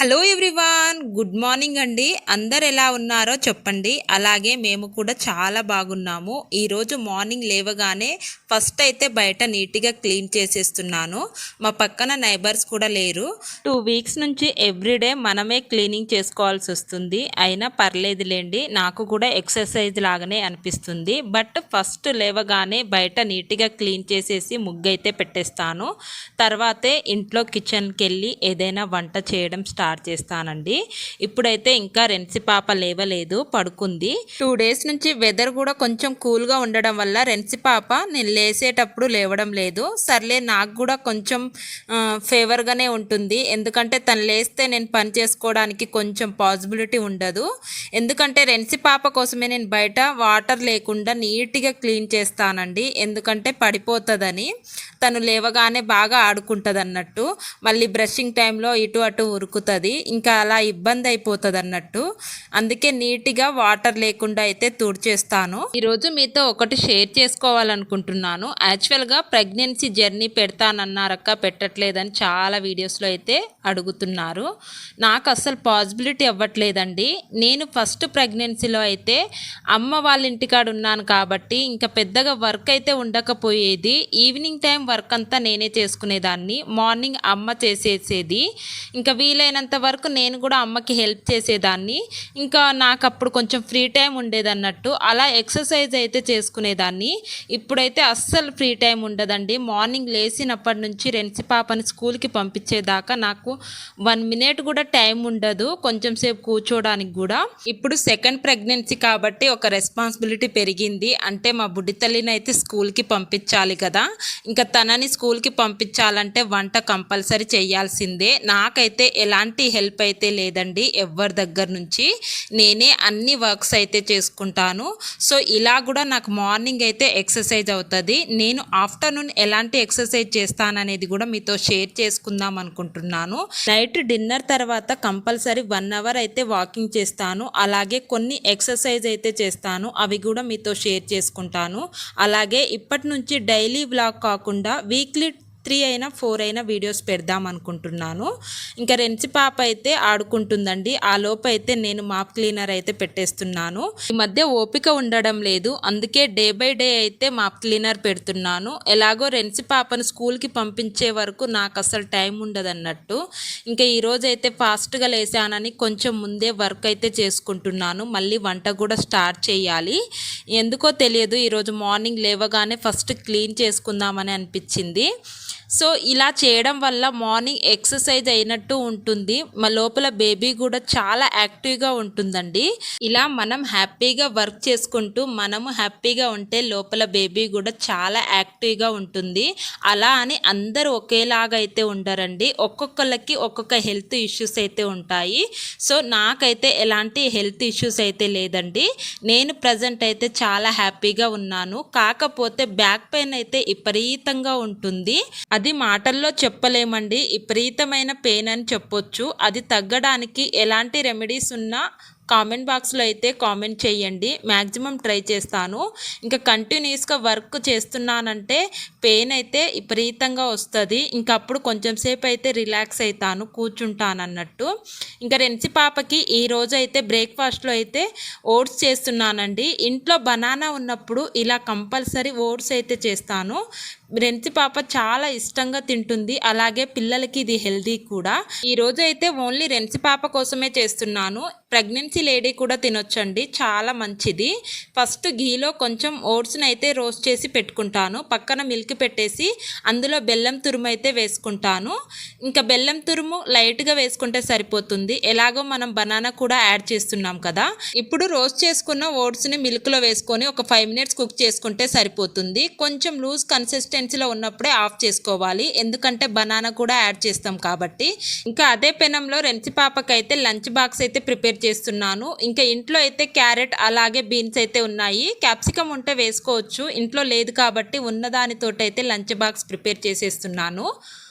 Hello everyone good morning అండి. అందరు ఎలా ఉన్నారో చెప్పండి. అలాగే మేము కూడా చాలా బాగున్నాము. ఈరోజు మార్నింగ్ లేవగానే ఫస్ట్ అయితే బయట నీట్గా క్లీన్ చేసేస్తున్నాను. మా పక్కన నైబర్స్ కూడా లేరు. టూ వీక్స్ నుంచి ఎవ్రీడే మనమే క్లీనింగ్ చేసుకోవాల్సి వస్తుంది. అయినా పర్లేదులేండి. నాకు కూడా ఎక్సర్సైజ్ లాగానే అనిపిస్తుంది. బట్ ఫస్ట్ లేవగానే బయట నీట్గా క్లీన్ చేసేసి ముగ్గు అయితే పెట్టేస్తాను. తర్వాతే ఇంట్లో కిచెన్కి వెళ్ళి ఏదైనా వంట చేయడం స్టార్ట్ చేస్తానండి. ఇప్పుడైతే ఇంకా రెన్సి పాప లేవలేదు పడుకుంది. టూ డేస్ నుంచి వెదర్ కూడా కొంచెం కూల్గా ఉండడం వల్ల రెన్సి పాప నేను లేసేటప్పుడు లేవడం లేదు. సర్లే నాకు కూడా కొంచెం ఫేవర్గానే ఉంటుంది. ఎందుకంటే తను లేస్తే నేను పని చేసుకోవడానికి కొంచెం పాసిబిలిటీ ఉండదు. ఎందుకంటే రెన్సి పాప కోసమే నేను బయట వాటర్ లేకుండా నీట్గా క్లీన్ చేస్తానండి. ఎందుకంటే పడిపోతుందని. తను లేవగానే బాగా ఆడుకుంటుంది అన్నట్టు మళ్ళీ బ్రషింగ్ టైంలో ఇటు అటు ఉరుకుతుంది. ఇంకా అలా ఇబ్బంది అయిపోతుంది అన్నట్టు అందుకే నీట్గా వాటర్ లేకుండా అయితే తుడిచేస్తాను. ఈరోజు మీతో ఒకటి షేర్ చేసుకోవాలనుకుంటున్నాను. యాక్చువల్గా ప్రెగ్నెన్సీ జర్నీ పెడతానన్నారక్క పెట్టట్లేదని చాలా వీడియోస్లో అయితే అడుగుతున్నారు. నాకు అసలు పాసిబిలిటీ అవ్వట్లేదండి. నేను ఫస్ట్ ప్రెగ్నెన్సీలో అయితే అమ్మ వాళ్ళ ఇంటికాడ ఉన్నాను కాబట్టి ఇంకా పెద్దగా వర్క్ అయితే ఉండకపోయేది. ఈవినింగ్ టైం వర్క్ అంతా నేనే చేసుకునేదాన్ని. మార్నింగ్ అమ్మ చేసేసేది. ఇంకా వీలైనంత వరకు నేను కూడా అమ్మకి హెల్ప్ చేసేదాన్ని. ఇంకా నాకు అప్పుడు కొంచెం ఫ్రీ టైం ఉండేదన్నట్టు అలా ఎక్సర్సైజ్ అయితే చేసుకునేదాన్ని. ఇప్పుడైతే అస్సలు ఫ్రీ టైం ఉండదండి. మార్నింగ్ లేచినప్పటి నుంచి రెన్సి పాపని స్కూల్కి పంపించేదాకా నాకు వన్ మినిట్ కూడా టైం ఉండదు. కొంచెం సేపు కూర్చోడానికి కూడా. ఇప్పుడు సెకండ్ ప్రెగ్నెన్సీ కాబట్టి ఒక రెస్పాన్సిబిలిటీ పెరిగింది. అంటే మా బుడ్డి తల్లిని అయితే స్కూల్కి పంపించాలి కదా. ఇంకా తనని స్కూల్కి పంపించాలంటే వంట కంపల్సరీ చేయాల్సిందే. నాకైతే ఎలాంటి ఎలాంటి హెల్ప్ అయితే లేదండి. ఎవరి దగ్గర నుంచి నేనే అన్ని వర్క్స్ అయితే చేసుకుంటాను. సో ఇలా కూడా నాకు మార్నింగ్ అయితే ఎక్సర్సైజ్ అవుతుంది. నేను ఆఫ్టర్నూన్ ఎలాంటి ఎక్సర్సైజ్ చేస్తాననేది కూడా మీతో షేర్ చేసుకుందాం అనుకుంటున్నాను. నైట్ డిన్నర్ తర్వాత కంపల్సరీ వన్ అవర్ అయితే వాకింగ్ చేస్తాను. అలాగే కొన్ని ఎక్సర్సైజ్ అయితే చేస్తాను. అవి కూడా మీతో షేర్ చేసుకుంటాను. అలాగే ఇప్పటి నుంచి డైలీ వ్లాగ్ కాకుండా వీక్లీ త్రీ అయినా ఫోర్ అయినా వీడియోస్ పెడదాం అనుకుంటున్నాను. ఇంకా రెన్సి పాప అయితే ఆడుకుంటుందండి. ఆ లోపు అయితే నేను మాప్ క్లీనర్ అయితే పెట్టేస్తున్నాను. ఈ మధ్య ఓపిక ఉండడం లేదు. అందుకే డే బై డే అయితే మాప్ క్లీనర్ పెడుతున్నాను. ఎలాగో రెన్సి పాపను స్కూల్కి పంపించే వరకు నాకు అసలు టైం ఉండదన్నట్టు. ఇంకా ఈరోజు అయితే ఫాస్ట్గా లేసానని కొంచెం ముందే వర్క్ అయితే చేసుకుంటున్నాను. మళ్ళీ వంట కూడా స్టార్ట్ చేయాలి. ఎందుకో తెలియదు. ఈరోజు మార్నింగ్ లేవగానే ఫస్ట్ క్లీన్ చేసుకుందామని అనిపించింది. సో ఇలా చేయడం వల్ల మార్నింగ్ ఎక్సర్సైజ్ అయినట్టు ఉంటుంది. మా లోపల బేబీ కూడా చాలా యాక్టివ్గా ఉంటుందండి. ఇలా మనం హ్యాపీగా వర్క్ చేసుకుంటూ మనము హ్యాపీగా ఉంటే లోపల బేబీ కూడా చాలా యాక్టివ్గా ఉంటుంది. అలా అని అందరూ ఒకేలాగా అయితే ఉండరండి. ఒక్కొక్కళ్ళకి ఒక్కొక్క హెల్త్ ఇష్యూస్ అయితే ఉంటాయి. సో నాకైతే ఎలాంటి హెల్త్ ఇష్యూస్ అయితే లేదండి. నేను ప్రజెంట్ అయితే చాలా హ్యాపీగా ఉన్నాను. కాకపోతే బ్యాక్ పెయిన్ అయితే విపరీతంగా ఉంటుంది. అది మాటల్లో చెప్పలేమండి. విపరీతమైన పెయిన్ అని చెప్పొచ్చు. అది తగ్గడానికి ఎలాంటి రెమెడీస్ ఉన్నా కామెంట్ బాక్స్లో అయితే కామెంట్ చేయండి. మ్యాక్సిమం ట్రై చేస్తాను. ఇంకా కంటిన్యూస్గా వర్క్ చేస్తున్నానంటే పెయిన్ అయితే విపరీతంగా వస్తుంది. ఇంకా అప్పుడు కొంచెం సేపు అయితే రిలాక్స్ అవుతాను కూర్చుంటాను అన్నట్టు ఇంకా రెన్సి పాపకి ఈ రోజు అయితే బ్రేక్ఫాస్ట్లో అయితే ఓట్స్ చేస్తున్నానండి. ఇంట్లో బనానా ఉన్నప్పుడు ఇలా కంపల్సరీ ఓట్స్ అయితే చేస్తాను. రెన్సి పాప చాలా ఇష్టంగా తింటుంది. అలాగే పిల్లలకి ఇది హెల్దీ కూడా. ఈ రోజు అయితే ఓన్లీ రెన్సి పాప కోసమే చేస్తున్నాను. ప్రెగ్నెన్సీ లేడీ కూడా తినొచ్చండి. చాలా మంచిది. ఫస్ట్ ఘీలో కొంచెం ఓట్స్ని అయితే రోస్ట్ చేసి పెట్టుకుంటాను. పక్కన మిల్క్ పెట్టేసి అందులో బెల్లం తురుము అయితే వేసుకుంటాను. ఇంకా బెల్లం తురుము లైట్గా వేసుకుంటే సరిపోతుంది. ఎలాగో మనం బనానా కూడా యాడ్ చేస్తున్నాం కదా. ఇప్పుడు రోస్ట్ చేసుకున్న ఓట్స్ని మిల్క్లో వేసుకొని ఒక ఫైవ్ మినిట్స్ కుక్ చేసుకుంటే సరిపోతుంది. కొంచెం లూజ్ కన్సిస్టెన్సీలో ఉన్నప్పుడే ఆఫ్ చేసుకోవాలి. ఎందుకంటే బనానా కూడా యాడ్ చేస్తాం కాబట్టి. ఇంకా అదే పెనంలో రెన్సి పాపకైతే లంచ్ బాక్స్ అయితే ప్రిపేర్ చేస్తున్నాను. ఇంకా ఇంట్లో అయితే క్యారెట్ అలాగే బీన్స్ అయితే ఉన్నాయి. క్యాప్సికమ్ ఉంటే వేసుకోవచ్చు. ఇంట్లో లేదు కాబట్టి ఉన్నదానితోటి అయితే లంచ్ బాక్స్ ప్రిపేర్ చేసేస్తున్నాను.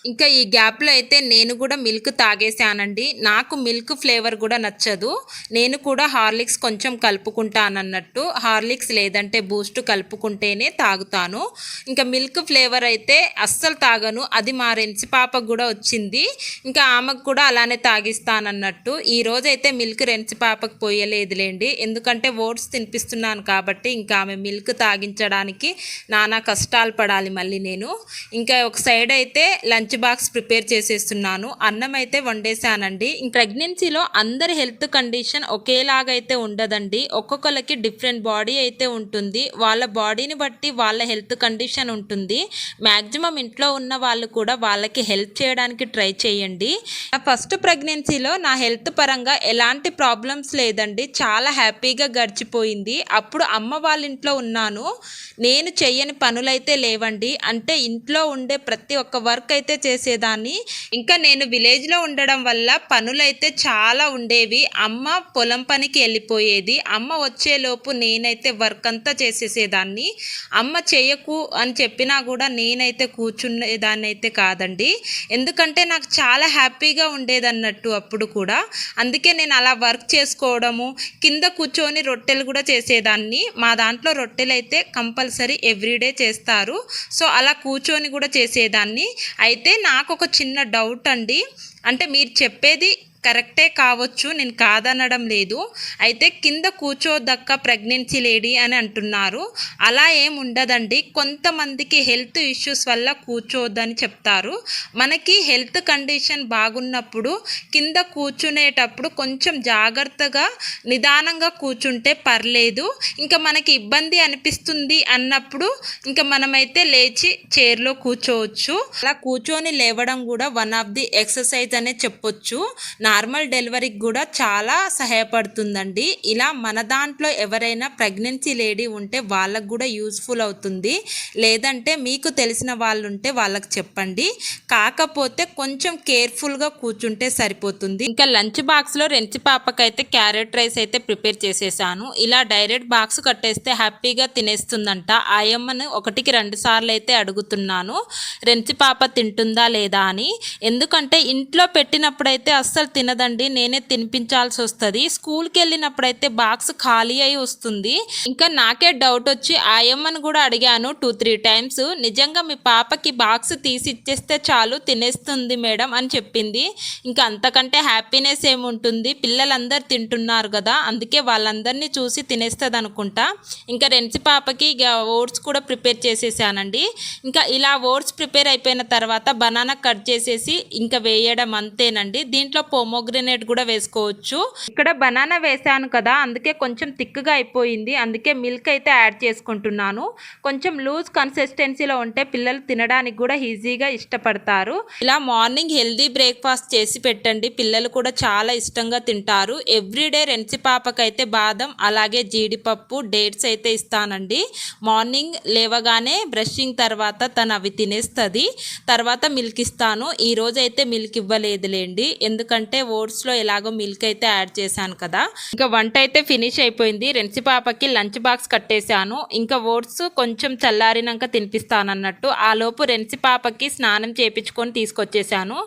ఇంకా ఈ గ్యాప్లో అయితే నేను కూడా మిల్క్ తాగేసానండి నాకు మిల్క్ ఫ్లేవర్ కూడా నచ్చదు. నేను కూడా హార్లిక్స్ కొంచెం కలుపుకుంటానన్నట్టు. హార్లిక్స్ లేదంటే బూస్ట్ కలుపుకుంటేనే తాగుతాను. ఇంకా మిల్క్ ఫ్లేవర్ అయితే అస్సలు తాగను. అది మా రెంచి పాపకు కూడా వచ్చింది. ఇంకా ఆమెకు కూడా అలానే తాగిస్తానన్నట్టు. ఈ రోజైతే మిల్క్ రెంచి పాపకు పోయలేదులేండి. ఎందుకంటే ఓట్స్ తినిపిస్తున్నాను కాబట్టి ఇంకా ఆమె మిల్క్ తాగించడానికి నానా కష్టాలు పడాలి మళ్ళీ నేను. ఇంకా ఒక సైడ్ అయితే లంచ్ బాక్స్ ప్రిపేర్ చేసేస్తున్నాను. అన్నం అయితే వండేసానండి ప్రెగ్నెన్సీలో అందరి హెల్త్ కండిషన్ ఒకేలాగా అయితే ఉండదండి. ఒక్కొక్కరికి డిఫరెంట్ బాడీ అయితే ఉంటుంది. వాళ్ళ బాడీని బట్టి వాళ్ళ హెల్త్ కండిషన్ ఉంటుంది. మ్యాక్సిమం ఇంట్లో ఉన్న వాళ్ళు కూడా వాళ్ళకి హెల్ప్ చేయడానికి ట్రై చేయండి. నా ఫస్ట్ ప్రెగ్నెన్సీలో నా హెల్త్ పరంగా ఎలాంటి ప్రాబ్లమ్స్ లేదండి. చాలా హ్యాపీగా గడిచిపోయింది. అప్పుడు అమ్మ వాళ్ళ ఇంట్లో ఉన్నాను. నేను చేయని పనులైతే లేవండి. అంటే ఇంట్లో ఉండే ప్రతి ఒక్క వర్క్ అయితే చేసేదాన్ని. ఇంకా నేను విలేజ్లో ఉండడం వల్ల పనులైతే చాలా ఉండేవి. అమ్మ పొలం పనికి వెళ్ళిపోయేది. అమ్మ వచ్చేలోపు నేనైతే వర్క్ అంతా చేసేసేదాన్ని. అమ్మ చేయకు అని చెప్పినా కూడా నేనైతే కూర్చునేదాన్ని అయితే కాదండి. ఎందుకంటే నాకు చాలా హ్యాపీగా ఉండేదన్నట్టు అప్పుడు కూడా. అందుకే నేను అలా వర్క్ చేసుకోవడము కింద కూర్చొని రొట్టెలు కూడా చేసేదాన్ని. మా దాంట్లో రొట్టెలు అయితే కంపల్సరీ ఎవ్రీడే చేస్తారు. సో అలా కూర్చొని కూడా చేసేదాన్ని. అయితే నాకు ఒక చిన్న డౌట్ అండి. అంటే మీరు చెప్పేది కరెక్టే కావచ్చు నేను కాదనడం లేదు. అయితే కింద కూర్చోదక్క ప్రెగ్నెన్సీ లేడీ అని అంటున్నారు. అలా ఏం ఉండదండి. కొంతమందికి హెల్త్ ఇష్యూస్ వల్ల కూర్చోవద్దని చెప్తారు. మనకి హెల్త్ కండిషన్ బాగున్నప్పుడు కింద కూర్చునేటప్పుడు కొంచెం జాగ్రత్తగా నిదానంగా కూర్చుంటే పర్లేదు. ఇంకా మనకి ఇబ్బంది అనిపిస్తుంది అన్నప్పుడు ఇంకా మనమైతే లేచి చైర్లో కూర్చోవచ్చు. అలా కూర్చొని లేవడం కూడా వన్ ఆఫ్ ది ఎక్సర్సైజ్ అనే చెప్పొచ్చు. నార్మల్ డెలివరీకి కూడా చాలా సహాయపడుతుందండి. ఇలా మన దాంట్లో ఎవరైనా ప్రెగ్నెన్సీ లేడీ ఉంటే వాళ్ళకు కూడా యూస్ఫుల్ అవుతుంది. లేదంటే మీకు తెలిసిన వాళ్ళు ఉంటే వాళ్ళకి చెప్పండి. కాకపోతే కొంచెం కేర్ఫుల్గా కూర్చుంటే సరిపోతుంది. ఇంకా లంచ్ బాక్స్లో రెంచి పాపకైతే క్యారెట్ రైస్ అయితే ప్రిపేర్ చేసేసాను. ఇలా డైరెక్ట్ బాక్స్ కట్టేస్తే హ్యాపీగా తినేస్తుందంట. ఆయమ్మను ఒకటికి రెండు సార్లు అయితే అడుగుతున్నాను. రెంచి పాప తింటుందా లేదా? అని. ఎందుకంటే ఇంట్లో పెట్టినప్పుడైతే అస్సలు తినదండి నేనే తినిపించాల్సి వస్తుంది. స్కూల్కి వెళ్ళినప్పుడైతే బాక్స్ ఖాళీ అయి వస్తుంది. ఇంకా నాకే డౌట్ వచ్చి ఆయమ్మను కూడా అడిగాను టూ త్రీ టైమ్స్. నిజంగా మీ పాపకి బాక్స్ తీసి ఇచ్చేస్తే చాలు తినేస్తుంది మేడం అని చెప్పింది. ఇంకా అంతకంటే హ్యాపీనెస్ ఏముంటుంది? పిల్లలందరూ తింటున్నారు కదా అందుకే వాళ్ళందరినీ చూసి తినేస్తుంది అనుకుంటా ఇంకా రెంచి పాపకి ఇక ఓట్స్ కూడా ప్రిపేర్ చేసేసానండి. ఇంకా ఇలా ఓట్స్ ప్రిపేర్ అయిపోయిన తర్వాత బనానా కట్ చేసేసి ఇంకా వేయడం అంతేనండి. దీంట్లో పోమోగ్రెనేట్ కూడా వేసుకోవచ్చు. ఇక్కడ బనానా వేసాను కదా అందుకే కొంచెం థిక్గా అయిపోయింది. అందుకే మిల్క్ అయితే యాడ్ చేసుకుంటున్నాను. కొంచెం లూజ్ కన్సిస్టెన్సీలో ఉంటే పిల్లలు తినడానికి కూడా ఈజీగా ఇష్టపడతారు. ఇలా మార్నింగ్ హెల్దీ బ్రేక్ఫాస్ట్ చేసి పెట్టండి. పిల్లలు కూడా చాలా ఇష్టంగా తింటారు. ఎవ్రీడే రెంచి పాపకైతే బాదం అలాగే జీడిపప్పు డేట్స్ అయితే ఇస్తానండి. మార్నింగ్ లేవగానే బ్రషింగ్ తర్వాత తను అవి తినేస్తుంది. తర్వాత మిల్క్ ఇస్తాను. ఈ రోజు అయితే మిల్క్ ఇవ్వలేదులేండి. ఎందుకంటే ఓట్స్లో ఎలాగో మిల్క్ అయితే యాడ్ చేశాను కదా. ఇంకా వంట అయితే ఫినిష్ అయిపోయింది. రెన్సి పాపకి లంచ్ బాక్స్ కట్టేశాను. ఇంకా ఓట్స్ కొంచెం చల్లారినాక తినిపిస్తానన్నట్టు ఆ లోపు రెన్సి పాపకి స్నానం చేపించుకొని తీసుకొచ్చేసాను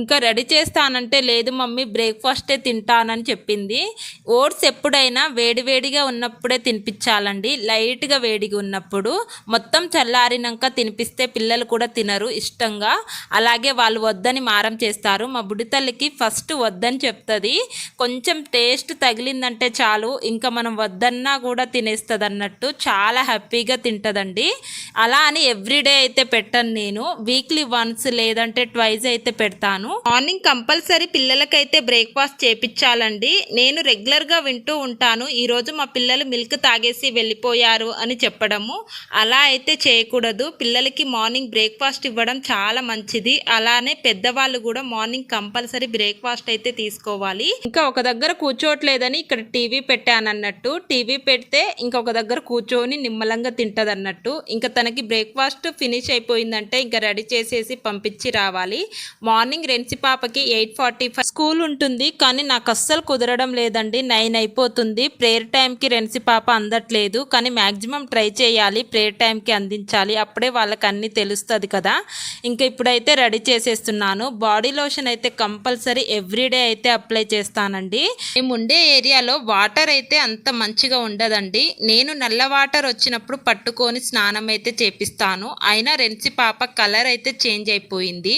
ఇంకా రెడీ చేస్తానంటే లేదు మమ్మీ బ్రేక్ఫాస్టే తింటానని చెప్పింది. ఓట్స్ ఎప్పుడైనా వేడివేడిగా ఉన్నప్పుడే తినిపించాలండి. లైట్గా వేడిగా ఉన్నప్పుడు మొత్తం చల్లారినాక తినిపిస్తే పిల్లలు కూడా తినరు ఇష్టంగా. అలాగే వాళ్ళు వద్దని మారం చేస్తారు. మా బుడితల్లికి ఫస్ట్ వద్దని చెప్తుంది. కొంచెం టేస్ట్ తగిలిందంటే చాలు. ఇంకా మనం వద్దన్నా కూడా తినేస్తుంది అన్నట్టు చాలా హ్యాపీగా తింటుందండి. అలా అని ఎవ్రీడే అయితే పెట్టను నేను. వీక్లీ వన్స్ లేదంటే ట్వైస్ అయితే పెడతాను. మార్నింగ్ కంపల్సరీ పిల్లలకైతే బ్రేక్ఫాస్ట్ చేపించాలండి నేను రెగ్యులర్గా వింటూ ఉంటాను. ఈరోజు మా పిల్లలు మిల్క్ తాగేసి వెళ్ళిపోయారు అని చెప్పడము. అలా అయితే చేయకూడదు. పిల్లలకి మార్నింగ్ బ్రేక్ఫాస్ట్ ఇవ్వడం చాలా మంచిది. అలానే పెద్దవాళ్ళు కూడా మార్నింగ్ కంపల్సరీ బ్రేక్ఫాస్ట్ అయితే తీసుకోవాలి. ఇంకా ఒక దగ్గర కూర్చోవట్లేదని ఇక్కడ టీవీ పెట్టాను అన్నట్టు టీవీ పెడితే ఇంకొక దగ్గర కూర్చొని నిమ్మలంగా తింటది అన్నట్టు ఇంకా తనకి బ్రేక్ఫాస్ట్ ఫినిష్ అయిపోయిందంటే ఇంకా రెడీ చేసేసి పంపించి రావాలి. మార్నింగ్ రెన్సి పాపకి ఎయిట్ ఫార్టీ ఫైవ్ స్కూల్ ఉంటుంది. కానీ నాకు అస్సలు కుదరడం లేదండి. నైన్ అయిపోతుంది. ప్రేయర్ టైంకి రెన్సి పాప అందట్లేదు. కానీ మ్యాక్సిమం ట్రై చేయాలి. ప్రేయర్ టైంకి అందించాలి. అప్పుడే వాళ్ళకి అన్నీ తెలుస్తుంది కదా. ఇంకా ఇప్పుడైతే రెడీ చేసేస్తున్నాను. బాడీ లోషన్ అయితే కంపల్సరీ ఎవ్రీడే అయితే అప్లై చేస్తానండి. మేము ఉండే ఏరియాలో వాటర్ అయితే అంత మంచిగా ఉండదండి. నేను నల్ల వాటర్ వచ్చినప్పుడు పట్టుకొని స్నానం అయితే చేపిస్తాను. అయినా రెన్సి పాప కలర్ అయితే చేంజ్ అయిపోయింది.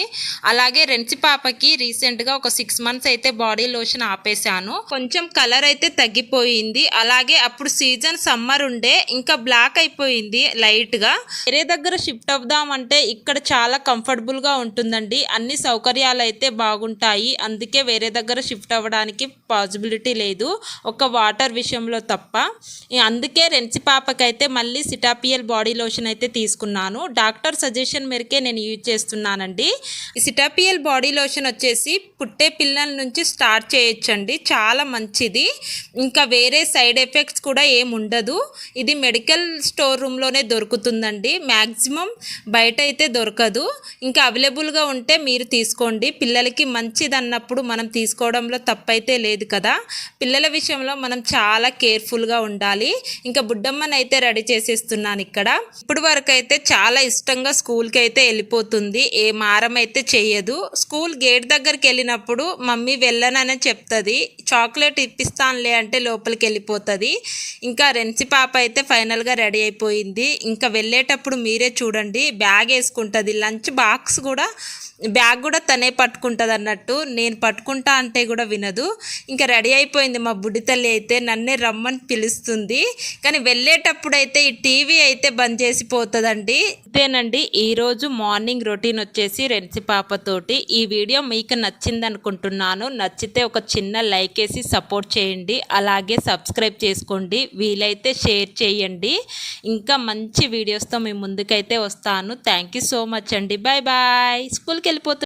అలాగే రెన్సి పాపకి రీసెంట్గా ఒక సిక్స్ మంత్స్ అయితే బాడీ లోషన్ ఆపేశాను. కొంచెం కలర్ అయితే తగ్గిపోయింది. అలాగే అప్పుడు సీజన్ సమ్మర్ ఉండే ఇంకా బ్లాక్ అయిపోయింది లైట్గా వేరే దగ్గర షిఫ్ట్ అవుదామంటే ఇక్కడ చాలా కంఫర్టబుల్గా ఉంటుందండి. అన్ని సౌకర్యాలు అయితే బాగుంటాయి. అందుకే వేరే దగ్గర షిఫ్ట్ అవ్వడానికి పాసిబిలిటీ లేదు. ఒక వాటర్ విషయంలో తప్ప. అందుకే రెన్సి పాపకైతే మళ్ళీ సిటాపియల్ బాడీ లోషన్ అయితే తీసుకున్నాను. డాక్టర్ సజెషన్ మేరకే నేను యూజ్ చేస్తున్నానండి. సిటాపియల్ బాడీ లోషన్ వచ్చేసి పుట్టే పిల్లల నుంచి స్టార్ట్ చేయొచ్చండి. చాలా మంచిది. ఇంకా వేరే సైడ్ ఎఫెక్ట్స్ కూడా ఏం ఉండదు. ఇది మెడికల్ స్టోర్ రూమ్లోనే దొరుకుతుందండి. మ్యాక్సిమం బయట అయితే దొరకదు. ఇంకా అవైలబుల్గా ఉంటే మీరు తీసుకోండి. పిల్లలకి మంచిది అన్నప్పుడు మనం తీసుకోవడంలో తప్పైతే లేదు కదా. పిల్లల విషయంలో మనం చాలా కేర్ఫుల్గా ఉండాలి. ఇంకా బుడ్డమ్మని అయితే రెడీ చేసేస్తున్నాను ఇక్కడ. ఇప్పుడు వరకు అయితే చాలా ఇష్టంగా స్కూల్కి అయితే వెళ్ళిపోతుంది. ఏ మారం అయితే చేయదు స్కూల్ గేట్ దగ్గరికి వెళ్ళినప్పుడు మమ్మీ వెళ్ళననే చెప్తుంది. చాక్లెట్ ఇప్పిస్తానులే అంటే లోపలికి వెళ్ళిపోతుంది ఇంకా రెన్సి పాప అయితే ఫైనల్గా రెడీ అయిపోయింది. ఇంకా వెళ్ళేటప్పుడు మీరే చూడండి. బ్యాగ్ వేసుకుంటుంది. లంచ్ బాక్స్ కూడా బ్యాగ్ కూడా తనే పట్టుకుంటుంది అన్నట్టు నేను పట్టుకుంటా అంటే కూడా వినదు. ఇంకా రెడీ అయిపోయింది మా బుడ్డి తల్లి అయితే నన్నే రమ్మని పిలుస్తుంది. కానీ వెళ్ళేటప్పుడు అయితే ఈ టీవీ అయితే బంద్ చేసి పోతుందండి. అంతేనండి ఈరోజు మార్నింగ్ రొటీన్ వచ్చేసి రెన్సి పాపతోటి. ఈ వీడియో మీకు నచ్చింది అనుకుంటున్నాను నచ్చితే ఒక చిన్న లైక్ వేసి సపోర్ట్ చేయండి. అలాగే సబ్స్క్రైబ్ చేసుకోండి. వీలైతే షేర్ చేయండి. ఇంకా మంచి వీడియోస్తో మీ ముందుకైతే వస్తాను. థ్యాంక్ యూ సో మచ్ అండి. Bye bye. స్కూల్ స్కూల్కి వెళ్ళిపోతు